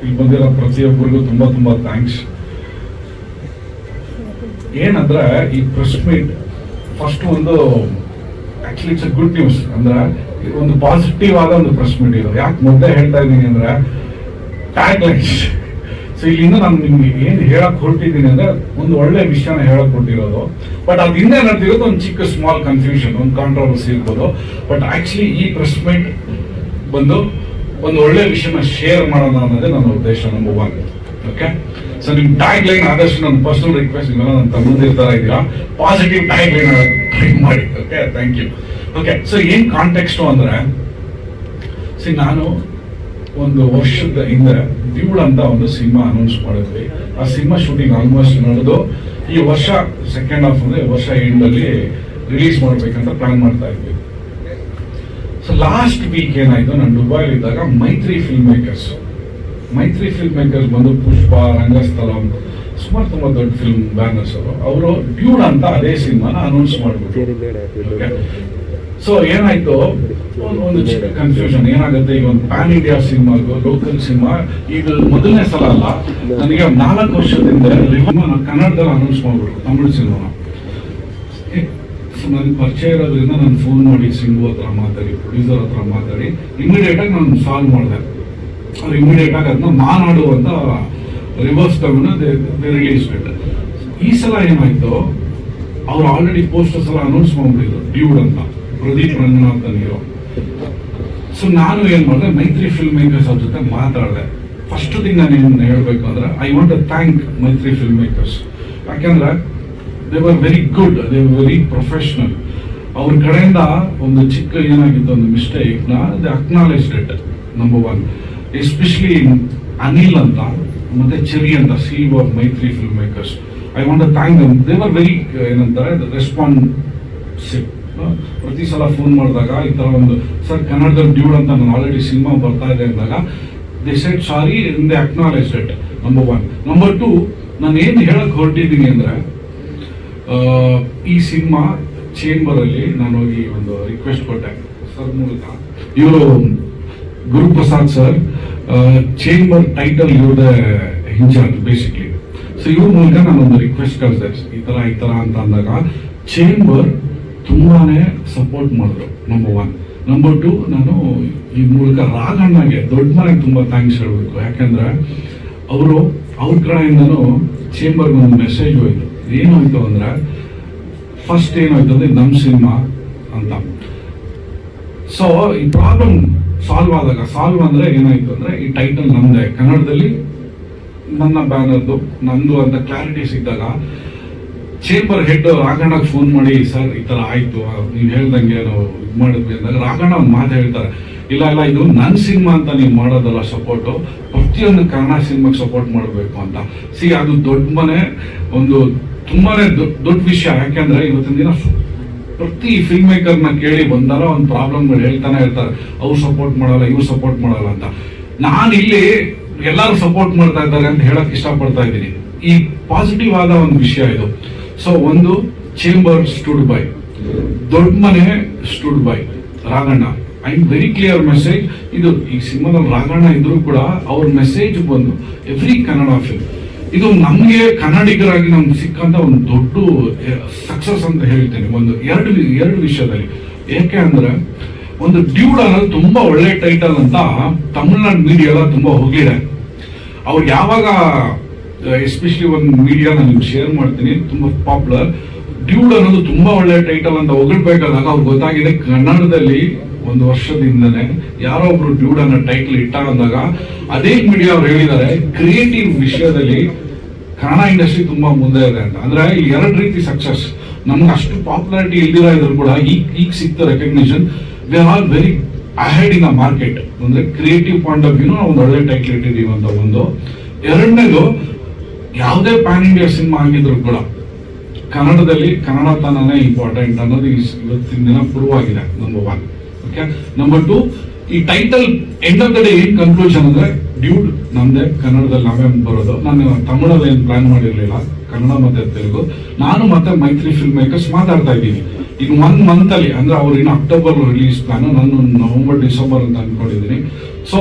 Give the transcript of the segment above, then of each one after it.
ಇಲ್ಲಿ ಬಂದಿರೋ ಪ್ರತಿಯೊಬ್ಬರಿಗೂ ತುಂಬಾ ತುಂಬಾ ಥ್ಯಾಂಕ್ಸ್ ಏನಂದ್ರೆ ಈ ಪ್ರೆಸ್ ಮೀಟ್ ಫಸ್ಟ್ ಒಂದು ಆಕ್ಚುಲಿ ಇಟ್ಸ್ ಗುಡ್ ನ್ಯೂಸ್ ಅಂದ್ರೆ ಒಂದು ಪಾಸಿಟಿವ್ ಆದ ಒಂದು ಪ್ರೆಸ್ ಮೀಟ್ ಇದು. ಯಾಕೆ ಮೊದಲೇ ಹೇಳ್ತಾ ಇದ್ದೀನಿ ಅಂದ್ರೆ ಟ್ಯಾಗ್ ಲೈನ್ಸ್ ಸೊ ಇಲ್ಲಿಂದ ನಾನು ನಿಮ್ಗೆ ಏನು ಹೇಳಕ್ ಹೊರಟಿದ್ದೀನಿ ಅಂದ್ರೆ ಒಂದು ಒಳ್ಳೆ ವಿಷಯನ ಹೇಳಕ್ ಹೊರಟಿರೋದು. ಬಟ್ ಅದ್ ಹಿಂದೆ ನಡೆದಿರೋದು ಒಂದು ಚಿಕ್ಕ ಸ್ಮಾಲ್ ಕನ್ಫ್ಯೂಷನ್ ಒಂದು ಕಾಂಟ್ರವರ್ಸಿ ಇರ್ಬೋದು. ಬಟ್ ಆಕ್ಚುಲಿ ಈ ಪ್ರೆಸ್ ಮೀಟ್ ಬಂದು ಒಂದು ಒಳ್ಳೆ ವಿಷಯನ ಶೇರ್ ಮಾಡೋಣ ಅನ್ನೋದೇ ನನ್ನ ಉದ್ದೇಶ ನಮ್ಮ ಒನ್ ಓಕೆ ಸೊ ನಿಮ್ ಟ್ಯಾಗ್ ಲೈನ್ ಆದಷ್ಟು ನನ್ನ ಪರ್ಸನಲ್ ರಿಕ್ವೆಸ್ಟ್ ಇವೆಲ್ಲ ನನ್ನ ತಮ್ಮದಿರ್ತಾರ ಇದೆಯಾ? ಪಾಸಿಟಿವ್ ಟ್ಯಾಗ್ ಲೈನ್ ಮಾಡಿ. Okay thank you okay so ಏನ್ ಕಾಂಟೆಕ್ಸ್ಟು ಅಂದ್ರೆ ಸಿ ನಾನು ಒಂದು ವರ್ಷದ ಹಿಂದೆ ಡ್ಯೂಡ್ ಅಂತ ಒಂದು ಸಿನಿಮಾ ಅನೌನ್ಸ್ ಮಾಡಿದ್ವಿ. ಆ ಸಿನಿಮಾ ಶೂಟಿಂಗ್ ಆಲ್ಮೋಸ್ಟ್ ನಡೆದು, ಈ ವರ್ಷ ಸೆಕೆಂಡ್ ಹಾಫ್ ಅಂದ್ರೆ ವರ್ಷ ಎಂಡ್ ಅಲ್ಲಿ ರಿಲೀಸ್ ಮಾಡ್ಬೇಕಂತ ಪ್ಲಾನ್ ಮಾಡ್ತಾ ಇದ್ವಿ. ಸೊ ಲಾಸ್ಟ್ ವೀಕ್ ಏನಾಯ್ತು ನಾನು ದುಬೈಲಿದ್ದಾಗ Mythri film makers Mythri film makers ಬಂದು ಪುಷ್ಪ ರಂಗಸ್ಥಲಂ ಸುಮಾರು ತುಂಬ ದೊಡ್ಡ ಫಿಲ್ಮ್ ಬ್ಯಾನರ್ಸ್ ಅವರು. ಅವರು ಡ್ಯೂಡ್ ಅಂತ ಅದೇ ಸಿನಿಮಾನ ಅನೌನ್ಸ್ ಮಾಡ್ಬಿಟ್ರು. ಸೊ ಏನಾಯ್ತು? ಒಂದು ಚಿಕ್ಕ ಕನ್ಫ್ಯೂಷನ್ ಏನಾಗುತ್ತೆ? ಈಗ ಒಂದು pan India cinema local cinema ಈಗ ಮೊದಲನೇ ಸಲ ಅಲ್ಲ. ನನಗೆ ನಾಲ್ಕು ವರ್ಷದಿಂದ ನಾನು ಕನ್ನಡದಲ್ಲಿ ಅನೌನ್ಸ್ ಮಾಡ್ಬಿಟ್ರು ತಮಿಳು ಸಿನಿಮಾ ನನ್ಗೆ ಪರಿಚಯ ಇರೋದ್ರಿಂದ ನಾನು ಫೋನ್ ಮಾಡಿ ಸಿಂಗು ಹತ್ರ ಮಾತಾಡಿ ಪ್ರೊಡ್ಯೂಸರ್ ಹತ್ರ ಮಾತಾಡಿ ಇಮಿಡಿಯೇಟ್ ಆಗಿ ನಾನು ಸಾಲ್ವ್ ಮಾಡಿದೆ. ಅವ್ರು ಇಮಿಡಿಯೇಟ್ ಆಗಿ ಅದನ್ನ ಮಾನಾಡು ಅಂತ ರಿವರ್ಸ್ ತಗೊಂಡು ರಿಲೀಸ್ ಬಿಟ್ಟೆ ಈ ಸಲ ಏನಾಯ್ತು, ಅವ್ರು ಆಲ್ರೆಡಿ ಪೋಸ್ಟರ್ಸ್ ಎಲ್ಲ ಅನೌನ್ಸ್ ಮಾಡ್ಬಿಟ್ಟಿದ್ರು ಡ್ಯೂಡ್ ಅಂತ, ಪ್ರದೀಪ್ ರಂಗನಾಥ್ ನೀರು ಸೊ ನಾನು ಏನು ಮಾಡಿದೆ, ಮೈತ್ರಿ ಫಿಲ್ಮ್ ಮೇಕರ್ಸ್ ಅವ್ರ ಜೊತೆ ಮಾತಾಡಿದೆ. ಫಸ್ಟ್ ಥಿಂಗ್ ನಾನು ಏನು ಹೇಳ್ಬೇಕು ಅಂದ್ರೆ I want to thank Mythri film makers ಯಾಕಂದ್ರೆ they were very good they very professional ಅವ್ರ ಕಡೆಯಿಂದ ಒಂದು ಚಿಕ್ಕ ಏನಾಗಿತ್ತು ಒಂದು ಮಿಸ್ಟೇಕ್ನ they acknowledge it number one especially Anil ಅಂತ, ಮತ್ತೆ ಚೆರಿ ಅಂತ C of Mythri film makers I want thank them they were very ಏನಂತಾರೆ ರೆಸ್ಪಾನ್ಸಿವ್ ಪ್ರತಿ ಸಲ ಫೋನ್ ಮಾಡಿದಾಗ ಈ ಥರ ಒಂದು ಸರ್ ಕನ್ನಡದಲ್ಲಿ ಡ್ಯೂಡ್ ಅಂತ ನಾನು ಆಲ್ರೆಡಿ ಸಿನಿಮಾ ಬರ್ತಾ ಇದೆ ಅಂದಾಗ the set sorry the acknowledge it number one number two ನಾನು ಏನು ಹೇಳಕ್ಕೆ ಹೊರಟಿದ್ದೀನಿ ಅಂದ್ರೆ ಈ ಸಿನಿಮಾ ಚೇಂಬರ್ ಅಲ್ಲಿ ನಾನು ಹೋಗಿ ಒಂದು ರಿಕ್ವೆಸ್ಟ್ ಕೊಟ್ಟೆ. ಸರ್ ಮೂಲಕ ಇವರು ಗುರುಪ್ರಸಾದ್ ಸರ್ ಚೇಂಬರ್ ಟೈಟಲ್ ಇವ್ರದೇ ಇನ್ಚಾರ್ಜ್ ಬೇಸಿಕ್ಲಿ ಸೊ ಇವ್ರ ಮೂಲಕ ನಾನು ಒಂದು ರಿಕ್ವೆಸ್ಟ್ ಕಳಿಸಿದೆ. ಈ ತರ ಈ ತರ ಅಂತ ಅಂದಾಗ ಚೇಂಬರ್ ತುಂಬಾನೇ ಸಪೋರ್ಟ್ ಮಾಡಿದ್ರು ನಂಬರ್ ಒನ್ ನಂಬರ್ ಟು ನಾನು ಈ ಮೂಲಕ ರಾಘಣ್ಣಗೆ, ದೊಡ್ಡ ಮನೆಗೆ ತುಂಬಾ ಥ್ಯಾಂಕ್ಸ್ ಹೇಳಬೇಕು. ಯಾಕಂದ್ರೆ, ಅವರು, ಅವ್ರ ಕಡೆಯಿಂದನೂ ಚೇಂಬರ್ಗೆ ಒಂದು ಮೆಸೇಜ್ ಹೋಯ್ತು. ಏನಾಯ್ತು ಅಂದ್ರೆ ಫಸ್ಟ್ ಏನಾಯ್ತು ಅಂದ್ರೆ ನಮ್ಮ ಸಿನಿಮಾ ಅಂತ. ಸೊ ಈ ಪ್ರಾಬ್ಲಮ್ ಸಾಲ್ವ್ ಆದಾಗ ಸಾಲ್ವ್ ಅಂದ್ರೆ ಏನಾಯ್ತು ಅಂದ್ರೆ, ಈ ಟೈಟಲ್ ನಮ್ಮದೇ ಕನ್ನಡದಲ್ಲಿ ನನ್ನ ಬ್ಯಾನರ್ದು, ನಂದು ಅಂತ ಕ್ಲಾರಿಟಿ ಸಿಕ್ಕಿದಾಗ ಚೇಂಬರ್ ಹೆಡ್ ರಾಘಣ್ಣಗೆ ಫೋನ್ ಮಾಡಿ, ಸರ್, ಈ ಥರ ಆಯ್ತು, ನೀವು ಹೇಳ್ದಂಗೆ ನಾವು ಇದು ಮಾಡಿದ್ವಿ ಅಂದಾಗ ರಾಘಣ್ಣ ಒಂದು ಮಾತು ಹೇಳ್ತಾರೆ. ಇಲ್ಲ ಇಲ್ಲ, ಇದು ನನ್ನ ಸಿನಿಮಾ ಅಂತ ನೀವು ಮಾಡೋದಲ್ಲ ಸಪೋರ್ಟು ಪ್ರತಿಯೊಂದು ಕನ್ನಡ ಸಿನಿಮಾಗೆ ಸಪೋರ್ಟ್ ಮಾಡಬೇಕು ಅಂತ. ಸಿ ಅದು ದೊಡ್ಡ ಮನೆ, ಒಂದು ತುಂಬಾನೇ ದೊಡ್ಡ ವಿಷಯ. ಯಾಕೆಂದ್ರೆ ಇವತ್ತಿನ ದಿನ ಪ್ರತಿ ಫಿಲ್ಮ್ ಮೇಕರ್ನ ಕೇಳಿ ಬಂದಾರ ಒಂದು ಪ್ರಾಬ್ಲಮ್ಗಳು ಹೇಳ್ತಾನೆ ಇರ್ತಾರೆ. ಅವ್ರು ಸಪೋರ್ಟ್ ಮಾಡಲ್ಲ, ಇವ್ರು ಸಪೋರ್ಟ್ ಮಾಡಲ್ಲ ಅಂತ. ನಾನು ಇಲ್ಲಿ ಎಲ್ಲರೂ ಸಪೋರ್ಟ್ ಮಾಡ್ತಾ ಇದ್ದಾರೆ ಅಂತ ಹೇಳಕ್ ಇಷ್ಟಪಡ್ತಾ ಇದ್ದೀನಿ. ಈ ಪಾಸಿಟಿವ್ ಆದ ಒಂದು ವಿಷಯ ಇದು. ಸೊ ಒಂದು ಚೇಂಬರ್ ಸ್ಟುಡ್ ಬೈ ದೊಡ್ಡ ಮನೆ stood by Raghanna. I very clear message ಇದು ಈ ಸಿನಿಮಾದಲ್ಲಿ ರಾಘಣ್ಣ ಇದ್ರು ಕೂಡ ಅವ್ರ ಮೆಸೇಜ್ ಬಂದು ಎವ್ರಿ ಕನ್ನಡ ಫಿಲ್ಮ್ ಇದು ನಮಗೆ ಕನ್ನಡಿಗರಾಗಿ ನಮ್ಗೆ ಸಿಕ್ಕಂತ ಒಂದು ದೊಡ್ಡ ಸಕ್ಸಸ್ ಅಂತ ಹೇಳ್ತೇನೆ. ಒಂದು ಎರಡು ಎರಡು ವಿಷಯದಲ್ಲಿ. ಏಕೆ ಅಂದ್ರೆ, ಒಂದು ಡ್ಯೂಡ್ ಅನ್ನೋದು ತುಂಬಾ ಒಳ್ಳೆ ಟೈಟಲ್ ಅಂತ ತಮಿಳ್ನಾಡು ಮೀಡಿಯಾ ತುಂಬಾ ಹೋಗಿದೆ. ಅವ್ರು ಯಾವಾಗ ಎಸ್ಪೆಷಲಿ ಒಂದು ಮೀಡಿಯಾ ನಾನು ಶೇರ್ ಮಾಡ್ತೀನಿ, ತುಂಬಾ ಪಾಪ್ಯುಲರ್ ಡ್ಯೂಡ್ ಅನ್ನೋದು ತುಂಬಾ ಒಳ್ಳೆ ಟೈಟಲ್ ಅಂತ ಹೊಗಳ್ಬೇಕಾದಾಗ ಅವ್ರು ಗೊತ್ತಾಗಿದೆ ಕನ್ನಡದಲ್ಲಿ ಒಂದು ವರ್ಷದಿಂದನೇ ಯಾರೋ ಒಬ್ರು ಡ್ಯೂಡ್ ಅನ್ನೋ ಟೈಟಲ್ ಇಟ್ಟ ಅಂದಾಗ, ಅದೇ ಮೀಡಿಯಾ ಅವ್ರು ಹೇಳಿದ್ದಾರೆ ಕ್ರಿಯೇಟಿವ್ ವಿಷಯದಲ್ಲಿ ಕನ್ನಡ ಇಂಡಸ್ಟ್ರಿ ತುಂಬಾ ಮುಂದೆ ಇದೆ ಅಂತ. ಅಂದ್ರೆ ಎರಡು ರೀತಿ ಸಕ್ಸಸ್ ನಮ್ಗೆ ಅಷ್ಟು ಪಾಪ್ಯುಲಾರಿಟಿ ಇಲ್ದಿರ ಇದ್ರು ಕೂಡ ಈಗ ಈಗ ಸಿಕ್ತ recognition they are all very ahead in a market ಅಂದ್ರೆ ಕ್ರಿಯೇಟಿವ್ ಪಾಯಿಂಟ್ ಆಫ್ ವ್ಯೂ ನಾವು ಒಂದು ಒಳ್ಳೆ ಟೈಟ್ಲ್ ಇಟ್ಟಿದೀವಿ ಅಂತ ಒಂದು. ಎರಡನೇದು, ಯಾವುದೇ ಪ್ಯಾನ್ ಇಂಡಿಯಾ ಸಿನಿಮಾ ಆಗಿದ್ರು ಕೂಡ ಕನ್ನಡದಲ್ಲಿ ಕನ್ನಡತನನೇ ಇಂಪಾರ್ಟೆಂಟ್ ಅನ್ನೋದು ಇವತ್ತಿನ ದಿನ ಪ್ರೂವ್ ಆಗಿದೆ number one okay number two ಈ title end of the day ಏನ್ ಕನ್ಕ್ಲೂಷನ್ ಅಂದ್ರೆ ಡ್ಯೂಡ್ ನಮ್ದೇ ಕನ್ನಡದಲ್ಲಿ ನಾವೇ ಬರೋದು. ನಾನು ತಮಿಳಲ್ಲಿ ಏನು ಪ್ಲಾನ್ ಮಾಡಿರಲಿಲ್ಲ, ಕನ್ನಡ ಮತ್ತೆ ತೆಲುಗು. ನಾನು ಮತ್ತೆ ಮೈತ್ರಿ ಫಿಲ್ಮ್ ಮೇಕರ್ಸ್ ಮಾತಾಡ್ತಾ ಇದ್ದೀನಿ. ಈಗ ಒನ್ ಮಂತ್ ಅಲ್ಲಿ, ಅಂದ್ರೆ ಅವ್ರು ಇನ್ನು ಅಕ್ಟೋಬರ್ ರಿಲೀಸ್ ಪ್ಲಾನ್ ನಾನು ನವೆಂಬರ್ ಡಿಸೆಂಬರ್ ಅಂತ ಅನ್ಕೊಂಡಿದ್ದೀನಿ. ಸೊ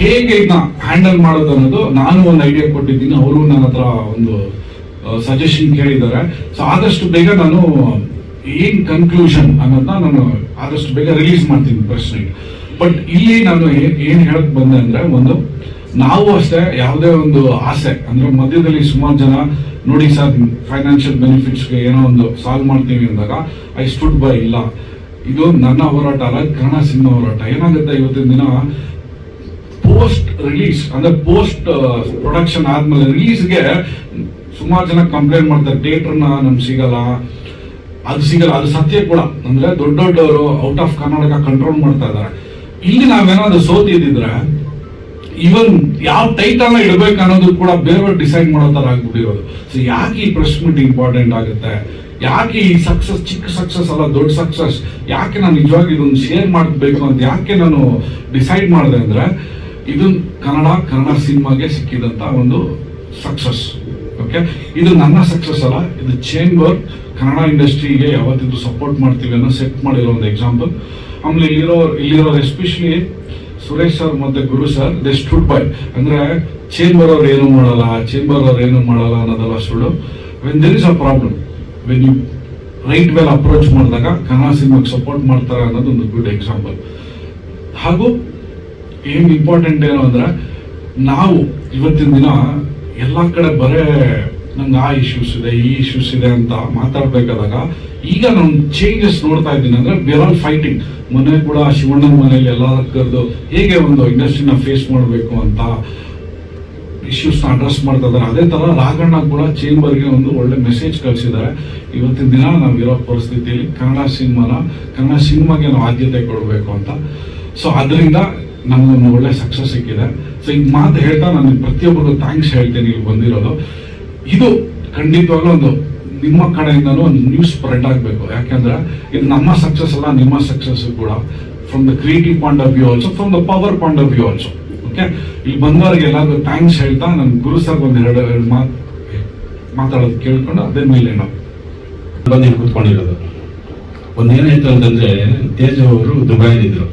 ಹೇಗೆ ಇದನ್ನ ಹ್ಯಾಂಡಲ್ ಮಾಡೋದು ಅನ್ನೋದು ನಾನು ಒಂದು ಐಡಿಯಾ ಕೊಟ್ಟಿದ್ದೀನಿ. ಅವರು ನನ್ನ ಹತ್ರ ಒಂದು ಸಜೆಷನ್ ಕೇಳಿದ್ದಾರೆ. ಸೊ ಆದಷ್ಟು ಬೇಗ ನಾನು ಏನ್ ಕನ್ಕ್ಲೂಷನ್ ಅನ್ನೋದನ್ನ ನಾನು ಆದಷ್ಟು ಬೇಗ ರಿಲೀಸ್ ಮಾಡ್ತೀನಿ ಪ್ರಶ್ನೆಗೆ ಬಟ್ ಇಲ್ಲಿ ನಾನು ಏನ್ ಹೇಳಕ್ ಬಂದೆ ಅಂದ್ರೆ ಒಂದು ನಾವು ಅಷ್ಟೇ ಯಾವುದೇ ಒಂದು ಆಸೆ, ಅಂದ್ರೆ ಮಧ್ಯದಲ್ಲಿ ಸುಮಾರು ಜನ ನೋಡಿ ಸರ್ ಫೈನಾನ್ಷಿಯಲ್ ಬೆನಿಫಿಟ್ಸ್ಗೆ ಏನೋ ಒಂದು ಸಾಲ್ವ್ ಮಾಡ್ತೀವಿ ಅಂದಾಗ ಐ ಸ್ಟುಡ್ ಬೈ ಇಲ್ಲ. ಇದು ನನ್ನ ಹೋರಾಟ ಅಲ್ಲ ಕನ್ನಡ ಸಿನಿಮಾ ಹೋರಾಟ. ಏನಾಗುತ್ತೆ ಇವತ್ತಿನ ದಿನ? ಪೋಸ್ಟ್ ರಿಲೀಸ್ ಅಂದ್ರೆ ಪೋಸ್ಟ್ ಪ್ರೊಡಕ್ಷನ್ ಆದ್ಮೇಲೆ ರಿಲೀಸ್ಗೆ ಸುಮಾರು ಜನ ಕಂಪ್ಲೇಂಟ್ ಮಾಡ್ತಾರೆ ಥಿಯೇಟರ್ನ ನಮ್ಗೆ ಸಿಗಲ್ಲ. ಅದು ಸಿಗಲ್ಲ, ಅದು ಸತ್ಯ ಕೂಡ. ಅಂದ್ರೆ ದೊಡ್ಡ ದೊಡ್ಡವರು ಔಟ್ ಆಫ್ ಕರ್ನಾಟಕ ಕಂಟ್ರೋಲ್ ಮಾಡ್ತಾ ಇದ್ದಾರೆ. ಇಲ್ಲಿ ನಾವೇನಾದ್ರು ಸೋತಿದ್ರೆ ಇವನ್ ಯಾವ ಟೈಟಲ್ ಇಡಬೇಕು ಅನ್ನೋದು ಕೂಡ ಬೇರೆ ಡಿಸೈಡ್ ಮಾಡೋ ತರ ಆಗ್ಬಿಟ್ಟಿರೋದು. ಸೊ ಯಾಕೆ ಈ ಪ್ರೆಸ್ ಮೀಟ್ ಇಂಪಾರ್ಟೆಂಟ್ ಆಗುತ್ತೆ? ಯಾಕೆ ಈ ಸಕ್ಸಸ್ ಚಿಕ್ಕ ಸಕ್ಸಸ್ ಅಲ್ಲ, ದೊಡ್ಡ ಸಕ್ಸಸ್ ಯಾಕೆ ನಾನು ನಿಜವಾಗಿ ಇದೊಂದು ಶೇರ್ ಮಾಡಬೇಕು ಅಂತ ಯಾಕೆ ನಾನು ಡಿಸೈಡ್ ಮಾಡಿದೆ ಅಂದ್ರೆ, ಇದು ಕನ್ನಡ ಕನ್ನಡ ಸಿನಿಮಾಗೆ ಸಿಕ್ಕಿದಂತ ಒಂದು ಸಕ್ಸಸ್ ಓಕೆ ಇದು ನನ್ನ ಸಕ್ಸಸ್ ಅಲ್ಲ, ಇದು ಚೇಂಬರ್ ಕನ್ನಡ ಇಂಡಸ್ಟ್ರಿಗೆ ಯಾವತ್ತಿದ್ದು ಸಪೋರ್ಟ್ ಮಾಡ್ತೀವಿ ಅನ್ನೋ ಸೆಟ್ ಮಾಡಿರೋ ಒಂದು ಎಕ್ಸಾಂಪಲ್ ಆಮೇಲೆ ಇಲ್ಲಿರೋ ಇಲ್ಲಿರೋ ಎಸ್ಪೆಷಲಿ ಸುರೇಶ್ ಸರ್ ಮತ್ತೆ Guru sir they stood by ಅಂದ್ರೆ ಚೇಂಬರ್ ಅವ್ರು ಏನು ಮಾಡಲ್ಲ ಚೇಂಬರ್ ಅವ್ರು ಏನು ಮಾಡಲ್ಲ ಅನ್ನೋದಲ್ಲ ಸುಳ್ಳು. When there is a problem when you right well approach ಮಾಡಿದಾಗ ಕನ್ನಡ ಸಿನಿಮಾಗೆ ಸಪೋರ್ಟ್ ಮಾಡ್ತಾರೆ ಅನ್ನೋದು ಒಂದು ಗುಡ್ ಎಕ್ಸಾಂಪಲ್ ಹಾಗೂ ಏನ್ ಇಂಪಾರ್ಟೆಂಟ್ ಏನು ಅಂದ್ರೆ, ನಾವು ಇವತ್ತಿನ ದಿನ ಎಲ್ಲ ಕಡೆ ಬರೇ ನಂಗೆ, ಆ ಇಶ್ಯೂಸ್ ಇದೆ ಈ ಇಶ್ಯೂಸ್ ಇದೆ ಅಂತ ಮಾತಾಡ್ಬೇಕಾದಾಗ, ಈಗ ನಾನು ಚೇಂಜಸ್ ನೋಡ್ತಾ ಇದ್ದೀನಿ ಅಂದ್ರೆ ವಿರ್ ಆಲ್ ಫೈಟಿಂಗ್ ಮೊನ್ನೆ ಕೂಡ ಶಿವಣ್ಣನ ಮನೆಯಲ್ಲಿ ಎಲ್ಲ ಕರೆದು ಹೇಗೆ ಒಂದು ಇಂಡಸ್ಟ್ರಿನ ಫೇಸ್ ಮಾಡಬೇಕು ಅಂತ ಇಶ್ಯೂಸ್ ಅಡ್ರೆಸ್ ಮಾಡ್ತಾ ಇದ್ದಾರೆ. ಅದೇ ತರ ರಾಘಣ್ಣ ಕೂಡ ಚೇಂಬರ್ಗೆ ಒಂದು ಒಳ್ಳೆ ಮೆಸೇಜ್ ಕಳಿಸಿದ್ದಾರೆ. ಇವತ್ತಿನ ದಿನ ನಾವಿರೋ ಪರಿಸ್ಥಿತಿಯಲ್ಲಿ ಕನ್ನಡ ಸಿನಿಮಾನ, ಕನ್ನಡ ಸಿನಿಮಾಗೆ ನಾವು ಆದ್ಯತೆ ಕೊಡಬೇಕು ಅಂತ. ಸೊ ಅದರಿಂದ ನಮಗೊಂದು ಒಳ್ಳೆ ಸಕ್ಸಸ್ ಸಿಕ್ಕಿದೆ. ಸೊ ಈಗ ಮಾತು ಹೇಳ್ತಾ ನಾನು ಪ್ರತಿಯೊಬ್ಬರಿಗೂ ಥ್ಯಾಂಕ್ಸ್ ಹೇಳ್ತೀನಿ ಇಲ್ಲಿ ಬಂದಿರೋದು. ಇದು ಖಂಡಿತವಾಗ್ಲೂ ಒಂದು ನಿಮ್ಮ ಕಡೆಯಿಂದನೂ ಒಂದು ನ್ಯೂಸ್ ಸ್ಪ್ರೆಡ್ ಆಗಬೇಕು. ಯಾಕೆಂದ್ರೆ ಇದು ನಮ್ಮ ಸಕ್ಸಸ್ ಅಲ್ಲ, ನಿಮ್ಮ ಸಕ್ಸಸ್ ಕೂಡ. From the creative point of view also from the power point of view also okay ಇಲ್ಲಿ ಬಂದವರಿಗೆ ಎಲ್ಲರಿಗೂ ಥ್ಯಾಂಕ್ಸ್ ಹೇಳ್ತಾ ನನ್ನ ಗುರು ಸರ್ ಒಂದು ಎರಡು ಎರಡು ಮಾತು ಮಾತಾಡೋದು ಕೇಳ್ಕೊಂಡು ಅದೇ ಮೇಲೆ ನಾವು. ಬಂದು ಕೂತ್ಕೊಂಡಿರೋದು. ಒಂದೇನಾಯ್ತು ಅಂತಂದ್ರೆ ತೇಜ್ ಅವರು ದುಬೈಲಿದ್ರು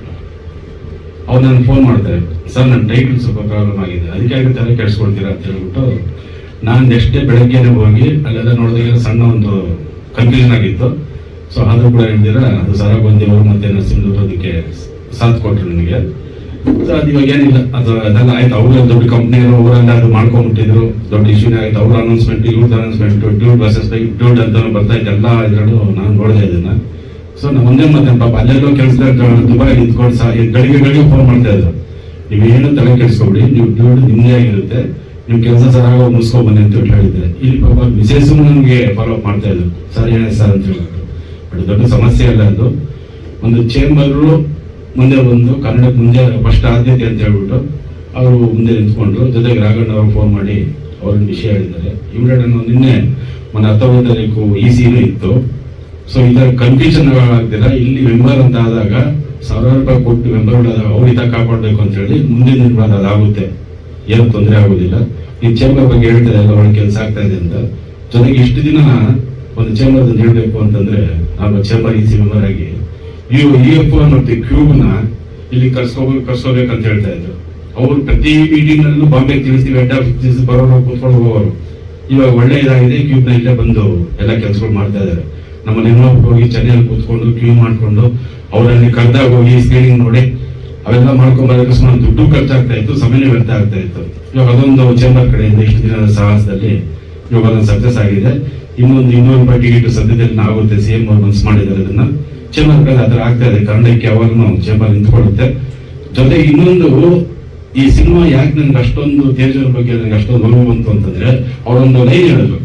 ಅವ್ರು ನನಗೆ ಫೋನ್ ಮಾಡ್ತಾರೆ. ಸರ್ ನನ್ನ ಟೈಟಲ್ ಸ್ವಲ್ಪ ಪ್ರಾಬ್ಲಮ್ ಆಗಿದೆ. ಅದಕ್ಕಾಗಿ ತಲೆ ಕೆಡಿಸ್ಕೊಳ್ತೀರಾ ಅಂತ ಹೇಳ್ಬಿಟ್ಟು ನಾನು ನೆಕ್ಸ್ಟ್ ಡೇ ಬೆಳಗ್ಗೆನೆ ಹೋಗಿ ಅಲ್ಲೆಲ್ಲ ನೋಡಿದಾಗ ಸಣ್ಣ ಒಂದು ಕನ್ಫ್ಯೂಷನ್ ಆಗಿತ್ತು. ಸೊ ಆದ್ರೂ ಕೂಡ ಹೇಳಿದಿರ ಅದು ಸರ ಅವರು ಮತ್ತೆ ನರ್ಸಿಂಗ್ ಅದಕ್ಕೆ ಸಾಥ್ ಕೊಟ್ರು ನನಗೆ. ಸೊ ಅದು ಇವಾಗ ಏನಿಲ್ಲ, ಅದು ಅದೆಲ್ಲ ಆಯ್ತು. ಅವರು ದೊಡ್ಡ ಕಂಪ್ನಿಯವರು ಅವರೆಲ್ಲ ಅದು ಮಾಡ್ಕೊಂಡ್ಬಿಟ್ಟಿದ್ರು. ದೊಡ್ಡ ಇಶ್ಯೂನೇ ಆಯ್ತು. ಅವ್ರ ಅನೌನ್ಸ್ಮೆಂಟ್ ಇವ್ರದ್ದು ಅನೌನ್ಸ್ಮೆಂಟ್ ಡ್ಯೂಡ್ ಬಸಸ್ ಡ್ಯೂಡ್ ಅಂತ ಬರ್ತಾ ಇತ್ತು. ಎಲ್ಲ ಇದರಲ್ಲೂ ನಾನು ನೋಡಿದೆ ಇದನ್ನ ಸೊ ನಾನು ಒಂದೇ ಮತ್ತೆ ಪಾಪ, ಅಲ್ಲೆಲ್ಲೋ ಕೆಲಸದಾಗ ದುಬೈ ನಿಂತ್ಕೊಂಡು ಸಹ ಗಳಿಗೆ ಗಳಿಗೆ ಫೋನ್ ಮಾಡ್ತಾ ಇದ್ರು. ನೀವು ಏನು ತಲೆ ಕೆಡಿಸ್ಕೊಬಿಡಿ. ನೀವು ಡ್ಯೂಡ್ ನಿಮ್ದೇ ಆಗಿರುತ್ತೆ. ನಿಮ್ ಕೆಲಸ ಸರಾಗ ಮುಗಿಸ್ಕೊಂಡ್ ಬನ್ನಿ ಅಂತ ಹೇಳಿದ್ರೆ ಇಲ್ಲಿ ಪಾಪ ಮಿಸೇಸ್ ನಮ್ಗೆ ಫಾಲೋ ಅಪ್ ಮಾಡ್ತಾ ಇದ್ರು. ಸರ್, ಏನೇ ಸರ್? ಅಂತ ಹೇಳಿದ್ರು. ಬಟ್ ದೊಡ್ಡ ಸಮಸ್ಯೆ ಅಲ್ಲ ಅದು. ಒಂದು ಚೇಂಬರ್ ಮುಂದೆ ಬಂದು ಕನ್ನಡಕ್ಕೆ ಮುಂದೆ ಫಸ್ಟ್ ಆದ್ಯತೆ ಅಂತ ಹೇಳ್ಬಿಟ್ಟು ಅವರು ಮುಂದೆ ನಿಂತ್ಕೊಂಡ್ರು. ಜೊತೆಗೆ ರಾಘಣ್ಣ ಅವರು ಫೋನ್ ಮಾಡಿ ಅವ್ರನ್ನ ವಿಷಯ ಹೇಳಿದ್ದಾರೆ. ಇಮಿಡಿಯೇಟ್ ಅನ್ನೋ ನಿನ್ನೆ ಒಂದು ಹತ್ತೊಂಬತ್ತು ತಾರೀಕು ಇ ಸಿನೂ ಇತ್ತು. ಸೊ ಇದರ ಕನ್ಫ್ಯೂಷನ್ ಆಗ್ತಿಲ್ಲ. ಇಲ್ಲಿ ಮೆಂಬರ್ ಅಂತ ಆದಾಗ ಸಾವಿರಾರು ರೂಪಾಯಿ ಕೊಟ್ಟು ಮೆಂಬರ್ ಅವ್ರ ಹಿತ ಕಾಪಾಡ್ಬೇಕು ಅಂತ ಹೇಳಿ ಮುಂದಿನ ದಿನ ಅದಾಗುತ್ತೆ. ಏನು ತೊಂದರೆ ಆಗೋದಿಲ್ಲ. ಈ ಚೇಂಬರ್ ಬಗ್ಗೆ ಹೇಳ್ತಾರೆ, ಎಲ್ಲ ಒಳ್ಳೆ ಕೆಲಸ ಆಗ್ತಾ ಇದೆ ಅಂತ. ಜೊತೆಗೆ ಇಷ್ಟು ದಿನ ಒಂದು ಚೇಂಬರ್ ಹೇಳಬೇಕು ಅಂತಂದ್ರೆ ನಾವು ಚೇಂಬರ್ ಇಸಿ ಮೆಂಬರ್ ಆಗಿ ಇವು ಇ ಎಫ್ ಮತ್ತೆ ಕ್ಯೂಬ್ನ ಇಲ್ಲಿ ಕರ್ಸ್ಕೋಬೇಕು ಕರ್ಸ್ಕೋಬೇಕಂತ ಹೇಳ್ತಾ ಇದ್ರು. ಅವರು ಪ್ರತಿ ಮೀಟಿಂಗ್ ನಲ್ಲೂ ಬಾಂಬೆ ತಿಳಿಸ್ತೀವಿ ಹೆಡ್ ಆಫೀಸ್ ಬರೋರು, ಕೂತ್ಕೊಂಡು ಹೋಗೋರು. ಇವಾಗ ಒಳ್ಳೆ ಇದಾಗಿದೆ ಕ್ಯೂಬ್ನ ಇಲ್ಲೇ ಬಂದು ಎಲ್ಲ ಕೆಲಸಗಳು ಮಾಡ್ತಾ ಇದ್ದಾರೆ ನಮ್ಮ ನೆನಪು ಹೋಗಿ ಚೆನ್ನೈಯಲ್ಲಿ ಕೂತ್ಕೊಂಡು ಕ್ಯೂ ಮಾಡಿಕೊಂಡು, ಅವರಲ್ಲಿ ಕರೆದಾಗ ಹೋಗಿ ಸ್ಕ್ರೀನಿಂಗ್ ನೋಡಿ ಅವೆಲ್ಲ ಮಾಡ್ಕೊಂಡ್ ಬರೋದಕ್ಕೆ ಸುಮಾರು ದುಡ್ಡು ಖರ್ಚಾಗ್ತಾ ಇತ್ತು ಸಮಯ ವ್ಯರ್ಥ ಆಗ್ತಾ ಇತ್ತು. ಇವಾಗ ಅದೊಂದು ಚೇಂಬರ್ ಕಡೆಯಿಂದ ಇಷ್ಟು ದಿನದ ಸಾಹಸದಲ್ಲಿ ಇವಾಗ ಅದೊಂದು ಸಕ್ಸಸ್ ಆಗಿದೆ. ಇನ್ನೊಂದು ಇನ್ನೂರು ರೂಪಾಯಿ ಟಿಕೆಟ್ ಸದ್ಯದಲ್ಲಿ ಆಗುತ್ತೆ ಸಿ ಎಂ ಮನ್ಸ್ ಮಾಡಿದ್ದಾರೆ ಅದನ್ನ. ಚೇಂಬರ್ ಕಡೆ ಅದರ ಆಗ್ತಾ ಇದೆ ಕನ್ನಡಕ್ಕೆ ಯಾವಾಗಲೂ ಚೇಂಬರ್ ನಿಂತ್ಕೊಳ್ಳುತ್ತೆ. ಜೊತೆಗೆ ಇನ್ನೊಂದು, ಈ ಸಿನಿಮಾ ಯಾಕೆ ನನ್ಗೆ ಅಷ್ಟೊಂದು ತೇಜವ್ರ ಬಗ್ಗೆ ನನಗೆ ಅಷ್ಟೊಂದು ಒಲವು ಬಂತು ಅಂತಂದ್ರೆ, ಅವರೊಂದು ಲೈನ್ ಹೇಳಿದ್ರು.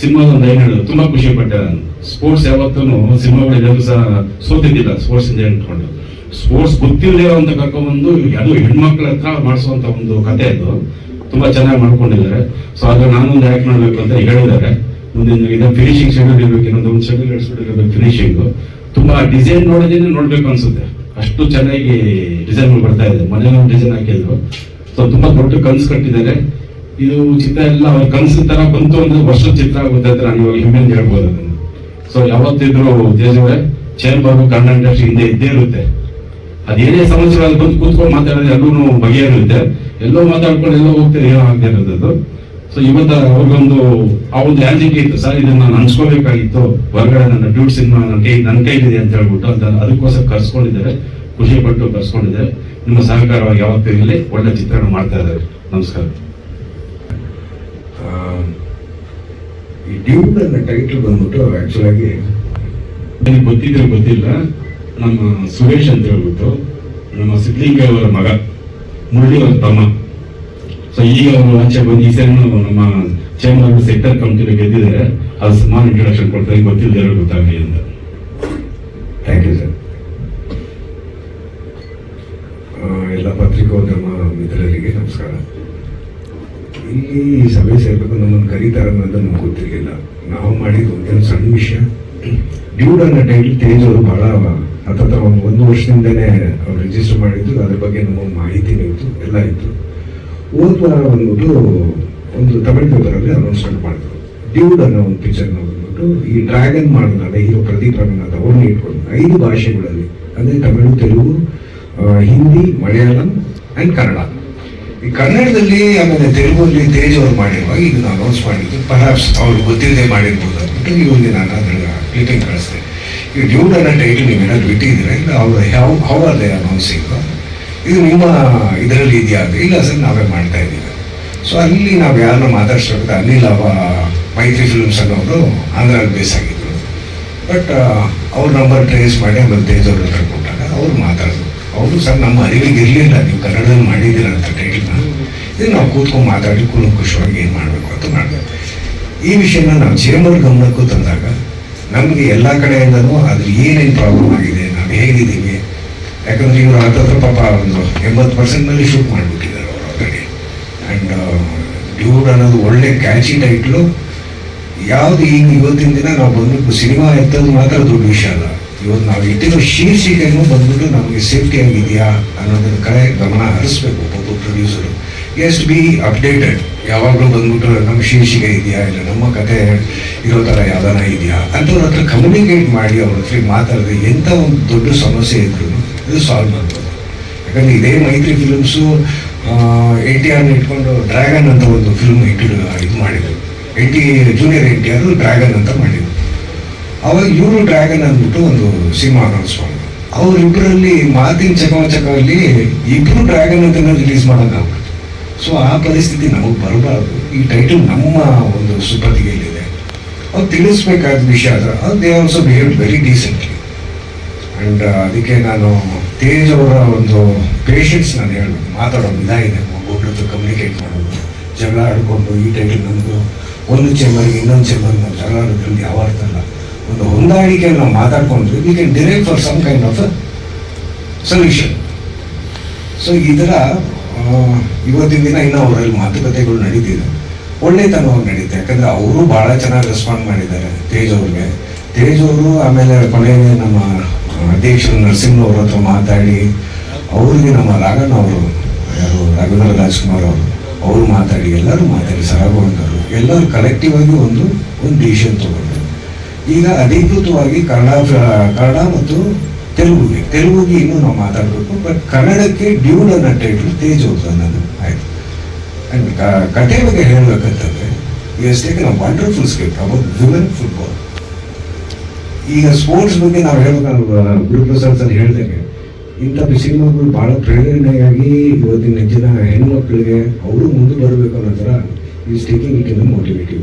ಸಿನಿಮಾದ ಒಂದು ಲೈನ್ ಹೇಳಿದ್ರು, ತುಂಬಾ ಖುಷಿ ಪಟ್ಟೆ ನಾನು. ಸ್ಪೋರ್ಟ್ಸ್ ಯಾವತ್ತೂ ಸಿನಿಮಾಗಳು ಸಹ ಸೋತಿದ್ದಿಲ್ಲ ಸ್ಪೋರ್ಟ್ಸ್ ಇಂದ ಇಟ್ಕೊಂಡು ಸ್ಪೋರ್ಟ್ಸ್ ಗೊತ್ತಿಲ್ಲದೆ ಅಂತ ಕರ್ಕೊಂಡ್ಬಂದು ಅದು ಹೆಣ್ಮಕ್ಳ ಹತ್ರ ಮಾಡಿಸುವಂತ ಒಂದು ಕತೆ ಇದು ತುಂಬಾ ಚೆನ್ನಾಗಿ ಮಾಡ್ಕೊಂಡಿದ್ದಾರೆ. ಸೊ ಆಗ ನಾನು ಡೈರೆಕ್ಟ್ ಮಾಡ್ಬೇಕು ಅಂತ ಹೇಳಿದ್ದಾರೆ. ಮುಂದಿನ ಇದು ಫಿನಿಶಿಂಗ್ ಶೆಡ್ಯೂಲ್ ಇರ್ಬೇಕು, ಇನ್ನೊಂದು ಒಂದು ಶೆಡ್ಯೂಲ್ ಎರಡು ಫಿನಿಶಿಂಗ್ ತುಂಬಾ ಡಿಸೈನ್ ನೋಡೋದೇನೆ ನೋಡ್ಬೇಕು ಅನ್ಸುತ್ತೆ. ಅಷ್ಟು ಚೆನ್ನಾಗಿ ಡಿಸೈನ್ ಬರ್ತಾ ಇದೆ. ಮನೇಲಿ ಒಂದು ಡಿಸೈನ್ ಹಾಕಿದ್ರು. ಸೊ ತುಂಬಾ ದೊಡ್ಡ ಕನ್ಸು ಕಟ್ಟಿದ್ದಾರೆ. ಇದು ಚಿತ್ರ ಎಲ್ಲ ಅವ್ರ ಕನ್ಸಿನ ತರ ಬಂತು ಅಂದ್ರೆ ವರ್ಷದ ಚಿತ್ರ ಆಗುತ್ತೆ ಅಂತ ನಾನು ಇವಾಗ ಹೆಮ್ಮೆಯಿಂದ ಹೇಳ್ಬೋದು. ಅದನ್ನು ಸೊ ಯಾವತ್ತಿದ್ರು ತೇಜವೇ ಚೇಂಬರ್ ಕನ್ನಡ ಇಂಡಸ್ಟ್ರಿ ಹಿಂದೆ ಇದ್ದೇ ಇರುತ್ತೆ. ಅದೇನೇ ಸಮಸ್ಯೆಗಳಲ್ಲಿ ಬಂದು ಕೂತ್ಕೊಂಡು ಮಾತಾಡಿದ್ರೆ ಎಲ್ಲೂ ಬಗೆಹರಿಯುತ್ತೆ ಎಲ್ಲೋ ಮಾತಾಡ್ಕೊಂಡು ಎಲ್ಲೋ ಹೋಗ್ತಾರೆ ಏನೋ ಆಗದೆ ಇರೋದು ಸೊ ಇವತ್ತು ಅವ್ರಿಗೊಂದು ಆ ಒಂದು ಆಂಜಿಕೆ ಇತ್ತು ಸರ್ ಇದನ್ನ ನಾನು ಅನ್ಸ್ಕೋಬೇಕಾಗಿತ್ತು ಹೊರಗಡೆ ನನ್ನ ಡ್ಯೂಟ್ ಸಿನಿಮಾ ನನ್ನ ಕೈ ನನ್ನ ಕೈಲಿದೆ ಅಂತ ಹೇಳ್ಬಿಟ್ಟು ಅಂತ ಅದಕ್ಕೋಸ್ಕರ ಕರ್ಸ್ಕೊಂಡಿದ್ದಾರೆ. ಖುಷಿ ಪಟ್ಟು ಕರ್ಸ್ಕೊಂಡಿದ್ದಾರೆ. ನಿಮ್ಮ ಸಹಕಾರವಾಗಿ ಯಾವತ್ತೂ ಇರಲಿ. ಒಳ್ಳೆ ಚಿತ್ರಣ ಮಾಡ್ತಾ ಇದ್ದಾರೆ. ನಮಸ್ಕಾರ. ಈ ಡ್ಯೂಟ್ ಅನ್ನೋ ಟೈಟಲ್ ಬಂದ್ಬಿಟ್ಟು ಆಕ್ಚುಲಾಗಿ ನನಗೆ ನಿಮ್ಗೆ ಗೊತ್ತಿದ್ರೆ ಗೊತ್ತಿಲ್ಲ. ನಮ್ಮ ಸುರೇಶ್ ಅಂತ ಹೇಳ್ಬಿಟ್ಟು, ನಮ್ಮ ಸಿದ್ಲಿಂಗ ಅವರ ಮಗ ಮುರಳಿ ಅವರ ತಮ್ಮ. ಸೊ ಈಗ ಅವರು ಆಚೆ ಬಂದು ಈ ಸರಿ ನಮ್ಮ ಚೇಂಬರ್ ಸೆಕ್ಟರ್ ಕಮಿಟಿನ ಗೆದ್ದಿದ್ದಾರೆ. ಅದು ಸುಮಾರು ಇಂಟ್ರಡಕ್ಷನ್ ಕೊಡ್ತಾರೆ. ಗೊತ್ತಿಲ್ಲದೆ ಗೊತ್ತಾಗಲಿ ಅಂತ. ಥ್ಯಾಂಕ್ ಯು ಸರ್ ಎಲ್ಲ ಪತ್ರಿಕೋದ್ಯಮ ಮಿತ್ರರಿಗೆ ನಮಸ್ಕಾರ. ಇಲ್ಲಿ ಸಭೆ ಸೇರ್ಬೇಕು ನಮ್ಮನ್ನು ಕರೀತಾರ ಅನ್ನೋದು ನಮ್ಗೆ ಗೊತ್ತಿರಲಿಲ್ಲ. ನಾವು ಮಾಡಿದ ಒಂದೇನು ಸಣ್ಣ ವಿಷಯ. ಡ್ಯೂಡ್ ಅನ್ನೋ ಟೈಟ್ಲ್ ತೇಜ್ ಅವರು ಬಹಳ ಹತ್ತತ್ರ ಒಂದು ಒಂದು ವರ್ಷದಿಂದನೇ ಅವ್ರು ರಿಜಿಸ್ಟರ್ ಮಾಡಿದ್ದು, ಅದ್ರ ಬಗ್ಗೆ ನಮಗೆ ಮಾಹಿತಿನೂ ಇತ್ತು ಎಲ್ಲ ಇತ್ತು. ಹೋದ ವಾರ ಬಂದ್ಬಿಟ್ಟು ಒಂದು ತಮಿಳ್ ಪೇಪರಲ್ಲಿ ಅನೌನ್ಸ್ಮೆಂಟ್ ಮಾಡಿದ್ರು. ಡ್ಯೂಡ್ ಅನ್ನೋ ಒಂದು ಪಿಕ್ಚರ್ನ ಬಂದ್ಬಿಟ್ಟು, ಈ ಡ್ರ್ಯಾಗನ್ ಮಾಡಿದ್ರಲ್ಲ ಹೀರೋ ಪ್ರದೀಪ್ ರಂಗನಾಥ್ ಅವ್ರನ್ನ ಇಟ್ಕೊಂಡು, ಐದು ಭಾಷೆಗಳಲ್ಲಿ, ಅಂದರೆ ತಮಿಳು, ತೆಲುಗು ಹಿಂದಿ, ಮಲಯಾಳಂ ಆ್ಯಂಡ್ ಕನ್ನಡ. ಈ ಕನ್ನಡದಲ್ಲಿ ಆಮೇಲೆ ತೆಲುಗಲ್ಲಿ ತೇಜ್ ಅವರು ಮಾಡಿರುವಾಗ ಇದನ್ನ ಅನೌನ್ಸ್ ಮಾಡಿದ್ದು ಪರ್ಹಾಪ್ಸ್ ಅವ್ರು ಗೊತ್ತಿಲ್ಲದೆ ಮಾಡಿರ್ಬೋದು ಅಂದ್ಬಿಟ್ಟು ಒಂದು ನಾನು ಅದರ ಕ್ಲಿಪಿಂಗ್ ಕಳಿಸ್ದೆ. ಈ ಡ್ಯೂಡ್ ಅನ್ನೋ ಟೈಟಲ್ ನೀವೇನಾದ್ರು ಬಿಟ್ಟಿದ್ದೀರಾ ಇಲ್ಲ, ಅವ್ರು ಯಾವ ಹೌ ಆರ್ ದೇ ಅನೌನ್ಸಿಂಗ್ ಇದು ನಿಮ್ಮ ಇದರಲ್ಲಿ ಇದೆಯಾ ಅಂತ ಇಲ್ಲ, ಸರ್, ನಾವೇ ಮಾಡ್ತಾ ಇದ್ದೀವಿ. ಸೊ ಅಲ್ಲಿ ನಾವು ಯಾರನ್ನ ಮಾತಾಡ್ಸ್ಬೇಕು ಅನಿಲ್ ಅವ ಮೈತ್ರಿ ಫಿಲ್ಮ್ಸ್ ಅನ್ನೋರು ಆಂಧ್ರಲ್ಲಿ ಬೇಸ್ ಆಗಿದ್ರು. ಬಟ್ ಅವ್ರ ನಂಬರ್ ಟ್ರೇಸ್ ಮಾಡಿ ಆಮೇಲೆ ಅವ್ರ ಹತ್ರ ಕೊಟ್ಟಾಗ ಅವ್ರು ಮಾತಾಡಿದ್ರು. ಅವರು, ಸರ್, ನಮ್ಮ ಅರಿವಿಗೆ ಇರಲಿಲ್ಲ. ನೀವು ಕನ್ನಡದಲ್ಲಿ ಮಾಡಿದ್ದೀರ ಅಂತ ಟೈಟಲ್ನ ಇದು ನಾವು ಕೂತ್ಕೊಂಡು ಮಾತಾಡಿ ಖುಷಿಯಾಗಿ ಏನು ಮಾಡಬೇಕು ಅಂತ ಮಾಡಿದೆ. ಈ ವಿಷಯನ ನಾವು ಚೇಂಬರ್ ಗಮನಕ್ಕೂ ತಂದಾಗ ನಮಗೆ ಎಲ್ಲ ಕಡೆಯಿಂದನೂ ಅದ್ರ ಏನೇನು ಪ್ರಾಬ್ಲಮ್ ಆಗಿದೆ, ನಾವು ಹೇಗಿದ್ದೀವಿ? ಯಾಕಂದ್ರೆ ಇವರು ಹತ್ತತ್ರ ಪಾಪ ಒಂದು ಎಂಬತ್ತು ಪರ್ಸೆಂಟ್ನಲ್ಲಿ ಶೂಟ್ ಮಾಡಿಬಿಟ್ಟಿದ್ದಾರೆ ಅವರು ಆಲ್ರೆಡಿ ಆ್ಯಂಡ್ ಡ್ಯೂಡ್ ಅನ್ನೋದು ಒಳ್ಳೆ ಕ್ಯಾಚಿ ಟೈಟ್ಲು ಯಾವುದು ಈಗ ಇವತ್ತಿನ ದಿನ ನಾವು ಬಂದ್ಬಿಟ್ಟು ಸಿನಿಮಾ ಎತ್ತೋದು ಮಾತ್ರ ದೊಡ್ಡ ವಿಷಯ ಅಲ್ಲ. ಇವತ್ತು ನಾವು ಇಟ್ಟಿರೋ ಶೀರ್ಷಿಕೆಯನ್ನು ಬಂದ್ಬಿಟ್ಟು ನಮಗೆ ಸೇಫ್ಟಿ ಆಗಿದೆಯಾ ಅನ್ನೋದನ್ನ ಕಡೆ ಗಮನ ಹರಿಸ್ಬೇಕು ಒಬ್ಬೊಬ್ಬ ಪ್ರೊಡ್ಯೂಸರು ಎಸ್ಟ್ ಬಿ ಅಪ್ಡೇಟೆಡ್ ಯಾವಾಗಲೂ ಬಂದ್ಬಿಟ್ಟು ನಮ್ಮ ಶೀರ್ಷಿಕೆ ಇದೆಯಾ ಇಲ್ಲ, ನಮ್ಮ ಕತೆ ಇರೋ ಥರ ಯಾವ್ದಾನ ಇದೆಯಾ ಅಂಥವ್ರ ಹತ್ರ ಕಮ್ಯುನಿಕೇಟ್ ಮಾಡಿ ಅವ್ರ ಹತ್ರ ಮಾತಾಡಿದ್ರೆ ಎಂಥ ಒಂದು ದೊಡ್ಡ ಸಮಸ್ಯೆ ಇದ್ರು ಇದು ಸಾಲ್ವ್ ಮಾಡ್ಬೋದು. ಯಾಕಂದರೆ ಇದೇ ಮೈತ್ರಿ ಫಿಲ್ಮ್ಸು ಎನ್ ಟಿ ಆರ್ನ ಇಟ್ಕೊಂಡು ಡ್ರ್ಯಾಗನ್ ಅಂತ ಒಂದು ಫಿಲ್ಮ್ ಇಟ್ಟು ಇದು ಮಾಡಿದ್ರು. N T junior N T R dragon ಅಂತ ಮಾಡಿದ್ರು. ಅವಾಗ ಇವರು ಡ್ರ್ಯಾಗನ್ ಅಂದ್ಬಿಟ್ಟು ಒಂದು ಸಿನಿಮಾ ಅನೌನ್ಸ್ ಮಾಡಿದ್ರು. ಅವ್ರಿಬ್ಬರಲ್ಲಿ ಮಾತಿನ ಚಕಮಚಕಲ್ಲಿ ಇಬ್ಬರು ಡ್ರ್ಯಾಗನ್ ಅಂತ ರಿಲೀಸ್ ಮಾಡೋಕ್ಕಾಗ್ಬಿಟ್ಟು ಸೊ ಆ ಪರಿಸ್ಥಿತಿ ನಮಗೆ ಬರಬಾರ್ದು. ಈ ಟೈಟಲ್ ನಮ್ಮ ಒಂದು ಸುಪ್ರತಿಗೆಯಲ್ಲಿದೆ ಅವ್ರು ತಿಳಿಸ್ಬೇಕಾದ ವಿಷಯ ಅದು. ಅದು they also behave very decently and ಅದಕ್ಕೆ ನಾನು ತೇಜ್ ಅವರ ಒಂದು ಪೇಷನ್ಸ್ ನಾನು ಹೇಳ್ಬೇಕು. ಮಾತಾಡೋ ವಿಧ ಇದೆ. ಒಬ್ಬೊಬ್ಬರ ಕಮ್ಯುನಿಕೇಟ್ ಮಾಡೋದು. ಜಗಳ ಆಡ್ಕೊಂಡು ಈ ಟೈಟಲ್ ನಮ್ಮದು ಒಂದು ಚೇಂಬರ್ಗೆ ಇನ್ನೊಂದು ಚೇಂಬರ್ಗೆ ನಾವು ಜಗಳ ಆಡೋದ್ರಲ್ಲಿ ಯಾವ ಅರ್ಥ ಅಲ್ಲ ಒಂದು ಹೊಂದಾಣಿಕೆಯನ್ನು ನಾವು ಮಾತಾಡ್ಕೊಂಡ್ರೆ we can derive for some kind of solution so ಇದರ ಇವತ್ತಿನ ದಿನ ಇನ್ನೂ ಅವರಲ್ಲಿ ಮಾತುಕತೆಗಳು ನಡೀತಿದೆ. ಒಳ್ಳೆತನವಾಗಿ ನಡೀತೆ. ಯಾಕಂದ್ರೆ ಅವರು ಭಾಳ ಚೆನ್ನಾಗಿ ರೆಸ್ಪಾಂಡ್ ಮಾಡಿದ್ದಾರೆ ತೇಜ್ ಅವ್ರಿಗೆ. ತೇಜ್ ಅವರು ಆಮೇಲೆ ಕೊನೆಗೆ ನಮ್ಮ ಅಧ್ಯಕ್ಷರು ನರಸಿಂಹ ಅವ್ರ ಹತ್ರ ಮಾತಾಡಿ, ಅವ್ರಿಗೆ ನಮ್ಮ ರಾಘಣ್ಣ ಅವರು, ಯಾರು, ರಾಘವೇಂದ್ರ ರಾಜ್ಕುಮಾರ್ ಅವರು ಅವರು ಮಾತಾಡಿ, ಎಲ್ಲರೂ ಮಾತಾಡಿ ಸರಗೋಂಡರು ಎಲ್ಲರೂ ಕಲೆಕ್ಟಿವ್ ಆಗಿ ಒಂದು ಒಂದು ಡಿಸಿಷನ್ ತಗೊಂಡ್ರು. ಈಗ ಅಧಿಕೃತವಾಗಿ ಕನ್ನಡ ಕನ್ನಡ ಮತ್ತು ತೆಲುಗುಗೆ ತೆಲುಗುಗೆ ಇನ್ನೂ ನಾವು ಮಾತಾಡಬೇಕು ಬಟ್ ಕನ್ನಡಕ್ಕೆ ಡ್ಯೂಡ್ ಅನ್ನೋ ಟೈಟ್ಲ್ ತೇಜ್ ಅವ್ರದ್ದು ಅನ್ನೋದು. ಆಯ್ತು. ಆ್ಯಂಡ್ ಬಗ್ಗೆ ಬಗ್ಗೆ ಹೇಳ್ಬೇಕಂತಂದ್ರೆ is taken a wonderful script about women football ಈಗ ಸ್ಪೋರ್ಟ್ಸ್ ಬಗ್ಗೆ ನಾವು ಹೇಳ್ಬೇಕಲ್ವ? ಗುರುಪ್ರಸಾದ್ ಸರ್ ಹೇಳ್ದಂಗೆ ಇಂಥ ಸಿನಿಮಾಗಳು ಭಾಳ ಪ್ರೇರಣೆಯಾಗಿ ಇವತ್ತಿನ ಜನ ಹೆಣ್ಮಕ್ಳಿಗೆ ಅವರು ಮುಂದೆ ಬರಬೇಕು ಅನ್ನೋ ಥರ is taking it in motivative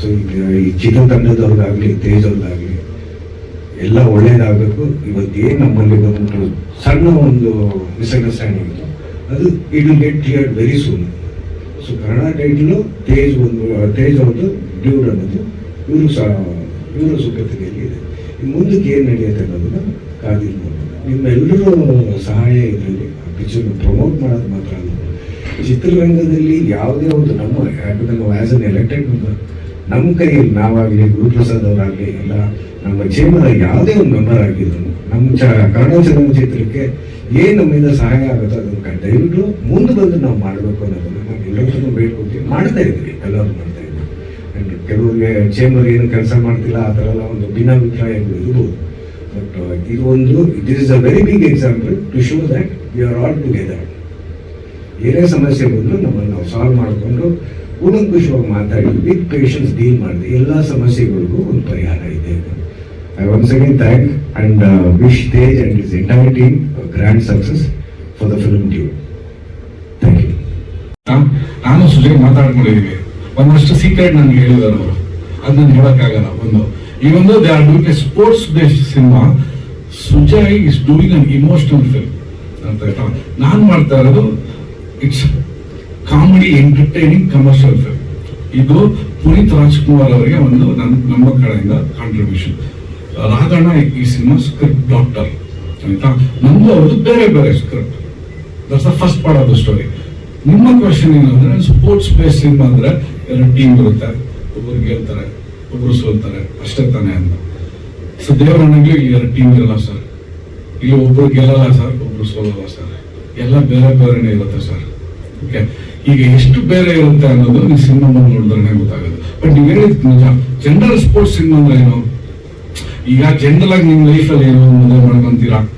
so ಈಗ ಈ ಚಿಕನ್ ತಂಡದವ್ರಿಗಾಗಲಿ, ತೇಜ್ ಅವ್ರಿಗಾಗಲಿ ಎಲ್ಲ ಒಳ್ಳೇದಾಗಬೇಕು. ಇವತ್ತೇನು ನಮ್ಮಲ್ಲಿ ಬಂದು ಸಣ್ಣ ಒಂದು ಮಿಸ್ಅಂಡರ್ಸ್ಟ್ಯಾಂಡಿಂಗ್ ಇತ್ತು ಅದು it get clear very soon so Kannada title Tej ಒಂದು ತೇಜ್ ಅವ್ರದ್ದು ಡ್ಯೂರ್ ಅನ್ನೋದು ಇವರು ಸಹ, ಇವರ ಸುಖತೆಯಲ್ಲಿ ಇದೆ. ಮುಂದಕ್ಕೆ ಏನು ನಡೆಯುತ್ತೆ ಅನ್ನೋದನ್ನ ಕಾದಿರ್ಬೋದು ನಿಮ್ಮೆಲ್ಲರೂ ಸಹಾಯ ಇದರಲ್ಲಿ ಪಿಕ್ಚರ್ನ ಪ್ರಮೋಟ್ ಮಾಡೋದು ಮಾತ್ರ ಅಲ್ಲ. ಚಿತ್ರರಂಗದಲ್ಲಿ ಯಾವುದೇ ಒಂದು ನಮ್ಮ ನಾವು ಆ್ಯಸ್ ಅನ್ ಎಲೆಕ್ಟೆಡ್ ಮೆಂಬರ್ ನಮ್ಮ ಕೈಯಲ್ಲಿ ನಾವಾಗಲಿ ಗುರುಪ್ರಸಾದ್ ಅವರಾಗಲಿ ಎಲ್ಲ ನಮ್ಮ ಜೀವನದ ಯಾವುದೇ ಒಂದು ಮೆಂಬರ್ ಆಗಿದ್ರು, ನಮ್ಮ ಚ ಕನ್ನಡ ಚಲನಚಿತ್ರಕ್ಕೆ ಏನು ನಮ್ಮಿಂದ ಸಹಾಯ ಆಗುತ್ತೋ ಅದನ್ನು ದಯವಿಟ್ಟು ಮುಂದೆ ಬಂದು ನಾವು ಮಾಡಬೇಕು ಅನ್ನೋದನ್ನ ನಾವು ಎಲ್ಲರೂ ಬೇಡ್ಕೊತೀವಿ ಮಾಡ್ತಾ ಇದ್ವಿ ಎಲ್ಲರೂ ಮಾಡ್ತಾ ಇದ್ವಿ ಆ್ಯಂಡ್ ಕೆಲವ್ರಿಗೆ ಚೇಂಬರ್ ಏನು ಕೆಲಸ ಮಾಡ್ತಿಲ್ಲ, ಆ ಥರ ಎಲ್ಲ ಒಂದು ಭಿನ್ನಾಭಿಪ್ರಾಯಗಳು ಇರ್ಬೋದು. ಬಟ್ ಇದು ಒಂದು it is a very big example to show that we are all together ಏನೇ ಸಮಸ್ಯೆ ಬಂದರೂ ನಮ್ಮನ್ನು ನಾವು ಸಾಲ್ವ್ ಮಾಡಿಕೊಂಡು ಕೂಲಂಕುಷವಾಗಿ ಮಾತಾಡಿ ವಿತ್ ಪೇಷನ್ಸ್ ಡೀಲ್ ಮಾಡಿದೆ, ಎಲ್ಲ ಸಮಸ್ಯೆಗಳಿಗೂ ಒಂದು ಪರಿಹಾರ ಇದೆ I one again thank and wish Tej and is entire team grand success for the film tube thank you ನಾನು ಸುಜಯ್ ಮಾತಾಡ್ಕೊಂಡಿದ್ದೀವಿ ಒಂದಷ್ಟು ಸೀಕ್ರೆಟ್ ನನ್ಗೆ ಹೇಳಿದಾರೆ ಅವರು. ಅದನ್ನ ಹೇಳೋಕ್ಕಾಗಲ್ಲ. ಒಂದು ಈ ಒಂದು they are doing a sports based cinema Sujay is doing an emotional film ಅಂತ ನಾನು ಮಾಡ್ತಾ ಇರೋದು it's comedy entertaining commercial film ಇದು ಪುನೀತ್ ರಾಜ್ಕುಮಾರ್ ಅವರಿಗೆ ಒಂದು ನನ್ ನಮ್ಮ ಕಡೆಯಿಂದ ಕಾಂಟ್ರಿಬ್ಯೂಷನ್ ರಾಧಣ್ಣ ಈ ಸಿನಿಮಾ ಸ್ಕ್ರಿಪ್ಟ್ ಡಾಕ್ಟರ್ ಆಯ್ತಾ? ನಮ್ದು ಅವ್ರದ್ದು ಬೇರೆ ಬೇರೆ script that's the first part of the story ನಿಮ್ಮ ಕ್ವಶನ್ ಏನಂದ್ರೆ ಸ್ಪೋರ್ಟ್ಸ್ ಬೇಸ್ ಸಿನಿಮಾ ಅಂದ್ರೆ ಎರಡು ಟೀಮ್ ಇರುತ್ತೆ. ಒಬ್ರು ಗೆಲ್ತಾರೆ, ಒಬ್ರು ಸೋಲ್ತಾರೆ, ಅಷ್ಟೇ ತಾನೇ ಅಂತ. ಸೊ ದೇವರಣ್ಣಗೆ ಎರಡು ಟೀಮ್ ಇರಲ್ಲ ಸರ್ ಇಲ್ಲಿ ಒಬ್ರು ಗೆಲ್ಲಲ್ಲ ಸರ್ ಒಬ್ರು ಸೋಲಲ್ಲ ಸರ್ ಎಲ್ಲ ಬೇರೆ ಬೇರೆನೇ ಇರುತ್ತೆ ಸರ್ ಈಗ ಎಷ್ಟು ಬೇರೆ ಇರುತ್ತೆ ಅನ್ನೋದು ನೀವು ಸಿನಿಮಾ ನೋಡಿದ್ರೆ ಗೊತ್ತಾಗುತ್ತೆ ಬಟ್ ನೀವು ಹೇಳಿದ್ ನಿಜ. ಜನರಲ್ ಸ್ಪೋರ್ಟ್ಸ್ ಸಿನಿಮಾ ಅಂದ್ರೆ ಏನು? ಈಗ ಜನರಲ್ ಆಗಿ ನಿಮ್ಮ ಲೈಫಲ್ಲಿ ಏನೋ ಮದುವೆ ಮಾಡ್ಕೊಂತೀರಾ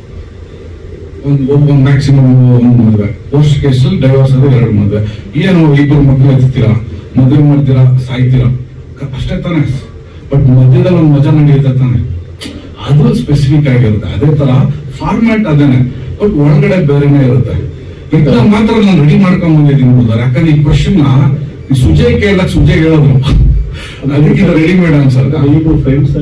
ಒಂದು ಒಂದು ಮ್ಯಾಕ್ಸಿಮಮ್ ಒಂದು ಮದುವೆ. ವರ್ಸ್ಟ್ ಕೇಸಲ್ಲಿ ಡೈವರ್ಸ್ ಅದು ಎರಡು ಮದುವೆ. ಏನು ಇಬ್ಬರು ಮಕ್ಕಳು ಎತ್ತೀರಾ? ಮದುವೆ ಮಾಡ್ತೀರಾ? ಸಾಯ್ತೀರಾ? ಅಷ್ಟೇ ತಾನೇ. ಬಟ್ ಮಧ್ಯದಲ್ಲಿ ಒಂದು ಮಜಾ ನಡೆಯುತ್ತೆ ತಾನೆ. ಅದು ಸ್ಪೆಸಿಫಿಕ್ ಆಗಿರುತ್ತೆ. ಅದೇ ತರ ಫಾರ್ಮ್ಯಾಟ್ ಅದೇನೆ. ಬಟ್ ಒಳಗಡೆ ಬೇರೆನೇ ಇರುತ್ತೆ. ಇದನ್ನ ಮಾತ್ರ ನಾನು ರೆಡಿ ಮಾಡ್ಕೊಂಡ್ ಬಂದಿದ್ದೀನಿ ಬ್ರದರ್ ಯಾಕಂದ್ರೆ ಈ ಕ್ವಶನ್ ಸುಜಯ್ ಕೇಳಕ್ ಸುಜಯ್ ಹೇಳೋದು ಅದಕ್ಕಿಂತ ರೆಡಿ ಮೇಡ್ ಅನ್ಸಲ್ಲ ನೀವು ಫ್ರೆಂಡ್ಸ್